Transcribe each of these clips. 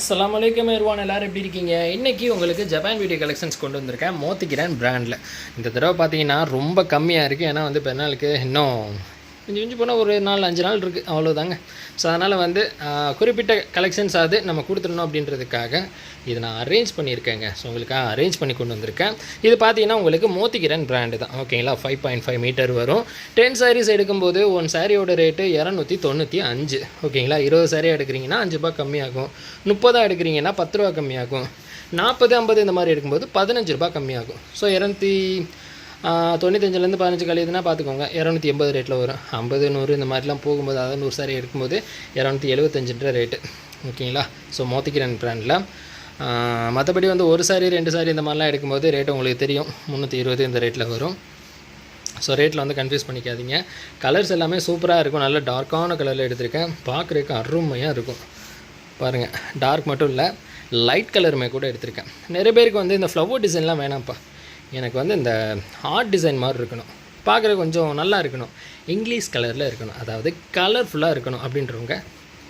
அஸ்லாம் வலைக்கம் இருவான் எல்லாரும் எப்படி இருக்கீங்க? இன்றைக்கி உங்களுக்கு ஜப்பான் வீடியோ கலெக்ஷன்ஸ் கொண்டு வந்திருக்கேன் மோத்திக்கிறேன் பிராண்டில் இந்த தடவை பார்த்தீங்கன்னா ரொம்ப கம்மியாக இருக்குது ஏன்னா வந்து பெருநாளுக்கு இன்னும் கொஞ்சம் மிஞ்சி போனால் ஒரு நாலு அஞ்சு நாள் இருக்குது அவ்வளோதாங்க ஸோ அதனால் வந்து குறிப்பிட்ட கலெக்ஷன்ஸ் அது நம்ம கொடுத்துடணும் அப்படின்றதுக்காக இதை நான் அரேஞ்ச் பண்ணியிருக்கேங்க. ஸோ உங்களுக்காக அரேஞ்ச் பண்ணி கொண்டு வந்திருக்கேன். இது பார்த்தீங்கன்னா உங்களுக்கு மோத்திகிரன் பிராண்டு தான். ஓகேங்களா ஃபைவ் பாயிண்ட் ஃபைவ் மீட்டர் வரும். டென் சாரீஸ் எடுக்கும்போது ஒன் சாரியோட ரேட்டு இரநூத்தி தொண்ணூற்றி அஞ்சு. ஓகேங்களா இருபது சாரீ எடுக்கிறீங்கன்னா அஞ்சு ரூபாய் கம்மியாகும். முப்பதாக எடுக்கிறீங்கன்னா பத்து ரூபா கம்மியாகும். நாற்பது ஐம்பது இந்த மாதிரி எடுக்கும்போது பதினஞ்சு ரூபா கம்மியாகும். ஸோ இரநூத்தி தொண்ணூத்தஞ்சிலேருந்து பதினஞ்சு கழியுதுன்னா பார்த்துக்கோங்க இரநூத்தி எண்பது ரேட்டில் வரும். ஐம்பது நூறு இந்த மாதிரிலாம் போகும்போது அதாவது நூறு சாரி எடுக்கும்போது இரநூத்தி எழுபத்தஞ்சுன்ற ரேட்டு ஓகேங்களா? ஸோ மோத்திக்கிறன் பிராண்டில் மற்றபடி வந்து ஒரு சாரி ரெண்டு சாரி இந்த மாதிரிலாம் எடுக்கும்போது ரேட்டு உங்களுக்கு தெரியும். முந்நூற்றி இருபது இந்த ரேட்டில் வரும். ஸோ ரேட்டில் வந்து கன்ஃபியூஸ் பண்ணிக்காதீங்க. கலர்ஸ் எல்லாமே சூப்பராக இருக்கும். நல்ல டார்க்கான கலரில் எடுத்திருக்கேன். பார்க்குறதுக்கு அருமையாக இருக்கும். பாருங்கள் டார்க் மட்டும் இல்லை லைட் கலருமே கூட எடுத்திருக்கேன். நிறைய பேருக்கு வந்து இந்த ஃப்ளவர் டிசைன்லாம் வேணாம்ப்பா. எனக்கு வந்து இந்த ஆர்ட் டிசைன் மாதிரி இருக்கணும். பார்க்குற கொஞ்சம் நல்லா இருக்கணும். இங்கிலீஷ் கலரில் இருக்கணும். அதாவது கலர்ஃபுல்லாக இருக்கணும் அப்படின்றவங்க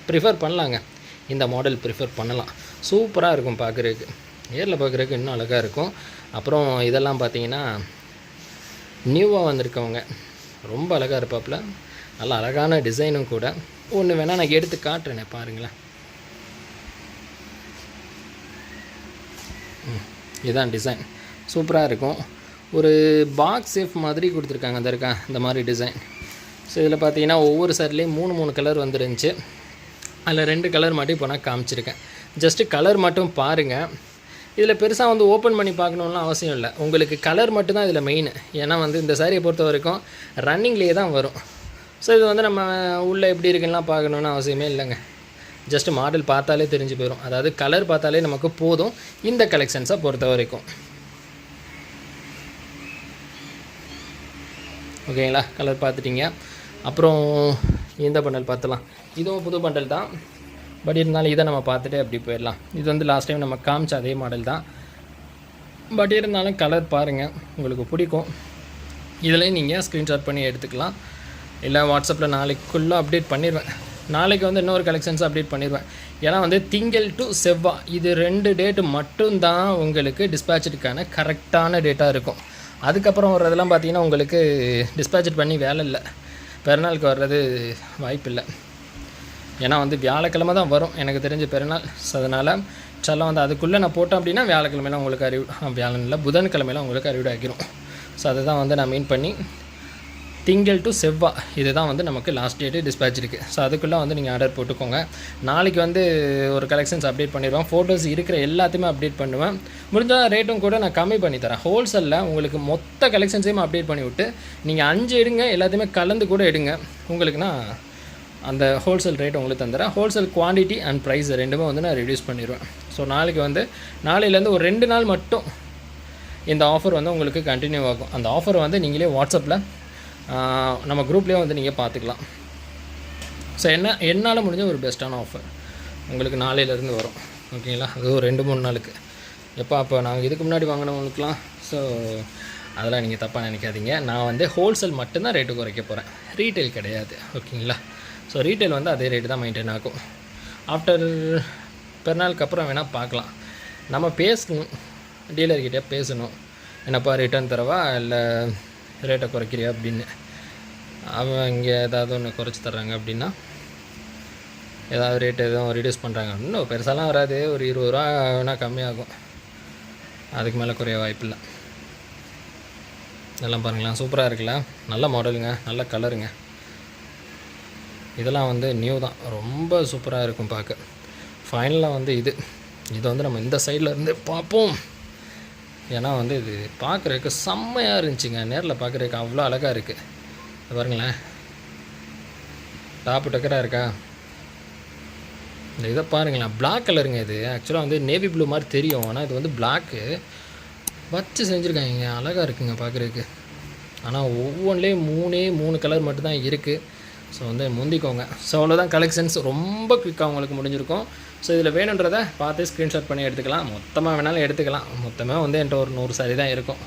ப்ரிஃபர் பண்ணலாங்க. இந்த மாடல் ப்ரிஃபர் பண்ணலாம். சூப்பராக இருக்கும் பார்க்குறதுக்கு. நேரில் பார்க்குறதுக்கு இன்னும் அழகாக இருக்கும். அப்புறம் இதெல்லாம் பார்த்தீங்கன்னா நியூவாக வந்திருக்கவங்க ரொம்ப அழகாக இருப்பாப்புல. நல்ல அழகான டிசைனும் கூட. ஒன்று வேணால் நான் எடுத்து காட்டுறேனே பாருங்களேன். ம், இதுதான் டிசைன் சூப்பராக இருக்கும். ஒரு பாக்ஸ் சேஃப் மாதிரி கொடுத்துருக்காங்க. அந்த இருக்கா இந்த மாதிரி டிசைன் ஸோ இதில் பார்த்தீங்கன்னா ஒவ்வொரு சாரிலையும் மூணு மூணு கலர் வந்துருந்துச்சு. அதில் ரெண்டு கலர் மட்டும் இப்போ நான் காமிச்சிருக்கேன். ஜஸ்ட்டு கலர் மட்டும் பாருங்கள் இதில் பெருசாக வந்து ஓப்பன் பண்ணி பார்க்கணுன்னு அவசியம் இல்லை. உங்களுக்கு கலர் மட்டும்தான் இதில் மெயின் ஏன்னா வந்து இந்த சாரியை பொறுத்த வரைக்கும் ரன்னிங்லேயே தான் வரும். ஸோ இது வந்து நம்ம உள்ளே எப்படி இருக்குன்னா பார்க்கணுன்னு அவசியமே இல்லைங்க. ஜஸ்ட் மாடல் பார்த்தாலே தெரிஞ்சு போயிடும் அதாவது கலர் பார்த்தாலே நமக்கு போதும். இந்த கலெக்ஷன்ஸை பொறுத்த வரைக்கும். ஓகேங்களா? கலர் பார்த்துட்டிங்க. அப்புறம் இந்த பண்டல் பார்த்துலாம். இதுவும் புது பண்டல் தான். பட் இருந்தாலும் இதை நம்ம பார்த்துட்டு அப்படி போயிடலாம். இது வந்து லாஸ்ட் டைம் நம்ம காமிச்ச அதே மாடல் தான். பட் இருந்தாலும் கலர் பாருங்கள் உங்களுக்கு பிடிக்கும். இதில் நீங்கள் ஸ்க்ரீன்ஷாட் பண்ணி எடுத்துக்கலாம். இல்லை வாட்ஸ்அப்பில் நாளைக்குள்ளே அப்டேட் பண்ணிடுவேன் நாளைக்கு வந்து இன்னொரு கலெக்ஷன்ஸ் அப்டேட் பண்ணிடுவேன் ஏன்னா வந்து திங்கள் டு செவ்வாய் இது ரெண்டு டேட்டு மட்டும்தான் உங்களுக்கு டிஸ்பேச்சுக்கான கரெக்டான டேட்டாக இருக்கும். அதுக்கப்புறம் வர்றதெல்லாம் பார்த்தீங்கன்னா உங்களுக்கு டிஸ்பேச்சட் பண்ணி வேலை இல்லை. பெருநாளுக்கு வர்றது வாய்ப்பில்லை ஏன்னா வந்து வியாழக்கிழமை தான் வரும் எனக்கு தெரிஞ்ச பெருநாள். ஸோ அதனால் செல்லம் வந்து அதுக்குள்ளே நான் போட்டேன் அப்படின்னா வியாழக்கிழமையில உங்களுக்கு அறிவு வியாழன் இல்லை புதன்கிழமையில உங்களுக்கு அறிவிட ஸோ அதை தான் வந்து நான் மீன் பண்ணி திங்கள் டு செவ்வாய் இதுதான் வந்து நமக்கு லாஸ்ட் டேட்டு டிஸ்பேச் இருக்குது ஸோ அதுக்குள்ளே வந்து நீங்கள் ஆர்டர் போட்டுக்கோங்க. நாளைக்கு வந்து ஒரு கலெக்ஷன்ஸ் அப்டேட் பண்ணிடுவேன். ஃபோட்டோஸ் இருக்கிற எல்லாத்தையுமே அப்டேட் பண்ணுவேன். முடிஞ்சால் ரேட்டும் கூட நான் கம்மி பண்ணி தரேன். ஹோல்சேலில் உங்களுக்கு மொத்த கலெக்ஷன்ஸையும் அப்டேட் பண்ணி விட்டு நீங்கள் அஞ்சு எடுங்க எல்லாத்தையுமே கலந்து கூட எடுங்க. உங்களுக்கு நான் அந்த ஹோல்சேல் ரேட் உங்களுக்கு தந்துடுறேன் ஹோல்சேல் குவான்டிட்டி அண்ட் ப்ரைஸ் ரெண்டுமே வந்து நான் ரெடியூஸ் பண்ணிடுவேன். ஸோ நாளைக்கு வந்து நாளையிலேருந்து ஒரு ரெண்டு நாள் மட்டும் இந்த ஆஃபர் வந்து உங்களுக்கு கண்டினியூ ஆகும். அந்த ஆஃபர் வந்து நீங்களே வாட்ஸ்அப்பில் நம்ம குரூப்லேயே வந்து நீங்கள் பார்த்துக்கலாம் ஸோ என்ன என்னால் முடிஞ்ச ஒரு பெஸ்ட்டான ஆஃபர் உங்களுக்கு நாளையிலேருந்து வரும். ஓகேங்களா அது ஒரு ரெண்டு மூணு நாளுக்கு. எப்போ அப்போ நாங்கள் இதுக்கு முன்னாடி வாங்கினவங்களுக்குலாம் ஸோ அதெல்லாம் நீங்கள் தப்பாக நினைக்காதீங்க. நான் வந்து ஹோல்சேல் மட்டும்தான் ரேட்டு குறைக்க போகிறேன் ரீட்டைல் கிடையாது. ஓகேங்களா ஸோ ரீட்டைல் வந்து அதே ரேட்டு தான் மெயின்டைன் ஆகும். ஆஃப்டர் பிறநாளுக்கு அப்புறம் வேணால் பார்க்கலாம் நம்ம பேசணும். டீலர்கிட்ட பேசணும். என்னப்பா ரிட்டர்ன் தரவா? இல்லை ரேட்டை குறைக்கிறியா அப்படின்னு. அவன் இங்கே ஏதாவது ஒன்று குறைச்சி தர்றாங்க அப்படின்னா ஏதாவது ரேட் எதுவும் ரெடியூஸ் பண்ணுறாங்க இன்னும் பெருசாலாம் வராது. ஒரு இருபது ரூபா வேணால் கம்மியாகும். அதுக்கு மேலே குறைய வாய்ப்பில்லை இதெல்லாம் பாருங்களேன். சூப்பராக இருக்குல்ல? நல்ல மாடலுங்க நல்ல கலருங்க இதெல்லாம் வந்து நியூ தான். ரொம்ப சூப்பராக இருக்கும் பார்க்க. ஃபைனலாக வந்து இது. இதை வந்து நம்ம இந்த சைடில் இருந்து பார்ப்போம். ஏன்னா வந்து இது பார்க்குறதுக்கு செம்மையாக இருந்துச்சுங்க. நேரில் பார்க்குறதுக்கு அவ்வளோ அழகாக இருக்குது பாருங்களேன். டாப்பு டக்கராக இருக்கா? இந்த இதை பாருங்களேன். பிளாக் கலருங்க இது. ஆக்சுவலாக வந்து நேவி ப்ளூ மாதிரி தெரியும். ஆனால் இது வந்து பிளாக்கு வச்சு செஞ்சுருக்காங்க. அழகாக இருக்குங்க பார்க்குறதுக்கு. ஆனால் ஒவ்வொன்றிலையும் மூணே மூணு கலர் மட்டும்தான் இருக்குது ஸோ வந்து முந்திக்கோங்க. ஸோ அவ்வளோதான் கலெக்ஷன்ஸ் ரொம்ப குயிக்காக உங்களுக்கு முடிஞ்சிருக்கும். ஸோ இதில் வேணுன்றதை பார்த்து ஸ்க்ரீன்ஷாட் பண்ணி எடுத்துக்கலாம். மொத்தமாக வேணாலும் எடுத்துக்கலாம். மொத்தமாக வந்து என்கிட்ட ஒரு நூறு சாரி தான் இருக்கும்.